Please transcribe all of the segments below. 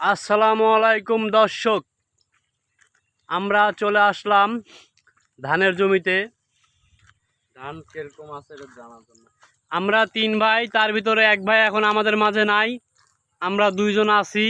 আসসালামু আলাইকুম দর্শক। আমরা চলে আসলাম ধানের জমিতে। ধান কীরকম আছে এটা জানার জন্য। আমরা তিন ভাই তার ভিতরে এক ভাই এখন আমাদের মাঝে নাই। আমরা দুইজন আছি।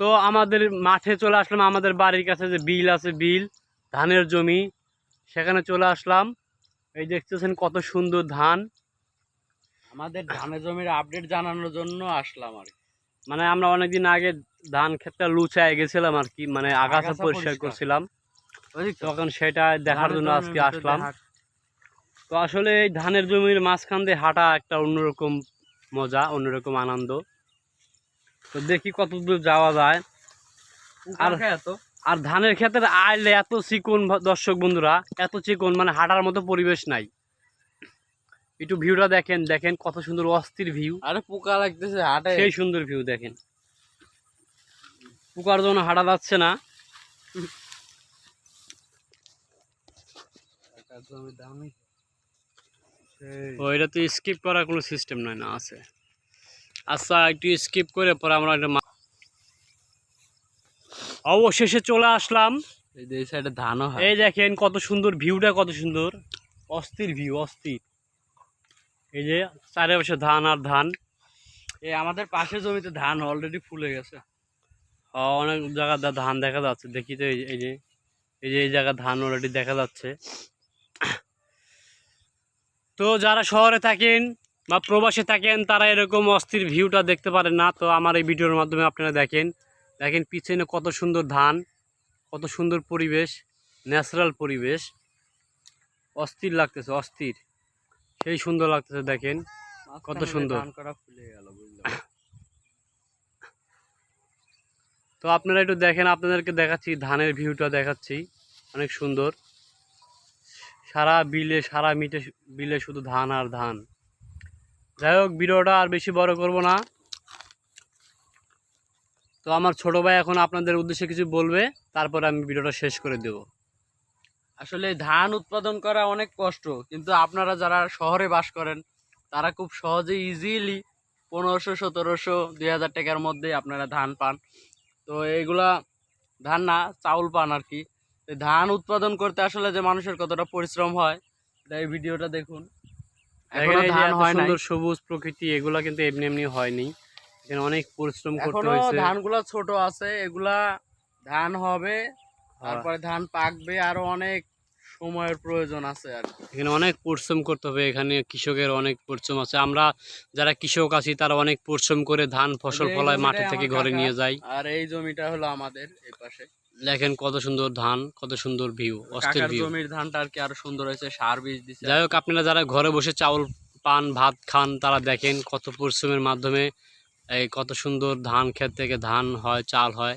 তো আমাদের মাঠে চলে আসলাম আমাদের বাড়ির কাছে যে বিল আছে বিল ধানের জমি। সেখানে চলে আসলাম। এই দেখতেছেন কত সুন্দর ধান। আমাদের ধানের জমির আপডেট জানানোর জন্য আসলাম আর কি। মানে আমরা অনেকদিন আগে ধান ক্ষেতটা লুচায় গেছিলাম আর কি মানে আগাছা পরিষ্কার। করছিলাম। তখন সেটা দেখার জন্য আজকে আসলাম। তো আসলে এই ধানের জমির মাঝখান দিয়ে হাঁটা একটা অন্যরকম মজা অন্যরকম আনন্দ। তো দেখি কত দূর যাওয়া যায়। আর আর- আর ধানের ক্ষেতের আইলে এত চিকন দর্শক বন্ধুরা এত চিকন মানে হাঁটার মতো পরিবেশ নাই। একটু ভিউটা দেখেন দেখেন কত সুন্দর অস্থির ভিউ আরে পোকা লাগতেছে হাটে। সেই সুন্দর ভিউ দেখেন। পোকার জন্য হাঁটা যাচ্ছে না। তো স্কিপ করার কোনো সিস্টেম নয় না আছে। আচ্ছা একটু স্কিপ করে পরে আমরা একটা অবশেষে চলে আসলাম। এই সাইডে ধানও এই দেখেন কত সুন্দর ভিউটা কত সুন্দর। অস্থির ভিউ অস্থির। এই যে চারিপাশে ধান আর ধান। এই আমাদের পাশের জমিতে ধান অলরেডি ফুলে গেছে। অনেক জায়গা ধান দেখা যাচ্ছে। দেখি তো এই যে- এই যে এই যে এই জায়গা ধান অলরেডি দেখা যাচ্ছে। তো যারা শহরে থাকেন বা প্রবাসে থাকেন, তারা এরকম অস্থির ভিউটা দেখতে পারেন না। তো আমার এই ভিডিওর মাধ্যমে আপনারা দেখেন। দেখেন পিছনে কত সুন্দর ধান, কত সুন্দর পরিবেশ ন্যাচারাল পরিবেশ। অস্থির লাগতেছে, অস্থির। সেই সুন্দর লাগতেছে দেখেন। কত সুন্দর। তো আপনারা একটু দেখেন আপনাদেরকে দেখাচ্ছি ধানের ভিউটা দেখাচ্ছি। অনেক সুন্দর। সারা বিলে সারা মিটে বিলে শুধু ধান আর ধান। যাই হোক ভিডিওটা আর বেশি বড় করব না। তো আমার ছোট ভাই এখন আপনাদের উদ্দেশ্যে কিছু বলবে তারপরে আমি ভিডিওটা শেষ করে দেব। আসলে ধান উৎপাদন করা অনেক কষ্ট কিন্তু আপনারা যারা শহরে বাস করেন তারা খুব সহজে ইজিলি পনেরোশো সতেরোশো দুই হাজার টাকার মধ্যে আপনারা ধান পান। তো এইগুলা ধান না চাউল পান আর কি। ধান উৎপাদন করতে আসলে যে মানুষের কতটা পরিশ্রম হয় এই ভিডিওটা দেখুন। এখনও ধান হয় সুন্দর সবুজ প্রকৃতি এগুলা কিন্তু এমনি এমনি হয়নি। এখানে অনেক পরিশ্রম করতে হয়েছে। ধানগুলা ছোট আছে এগুলা ধান হবে। তারপরে ধান পাকবে আরও অনেক সময়ের প্রয়োজন আছে আর এখানে অনেক পরিশ্রম করতে হবে এখানে কৃষকের অনেক পরিশ্রম আছে। আমরা যারা কৃষক আছি তারা অনেক পরিশ্রম করে ধান ফসল ফলায় মাঠে থেকে ঘরে নিয়ে যাই। আর এই জমিটা হলো আমাদের এই পাশে। দেখেন কত সুন্দর ধান কত সুন্দর ভিউ অস্থির ভিউ জমির ধানটা আর কি আরও সুন্দর হয়েছে সার বীজ দিছে। যাই হোক আপনারা যারা ঘরে বসে চাউল পান ভাত খান তারা দেখেন কত পরিশ্রমের মাধ্যমে এই কত সুন্দর ধান ক্ষেত থেকে ধান হয় চাল হয়।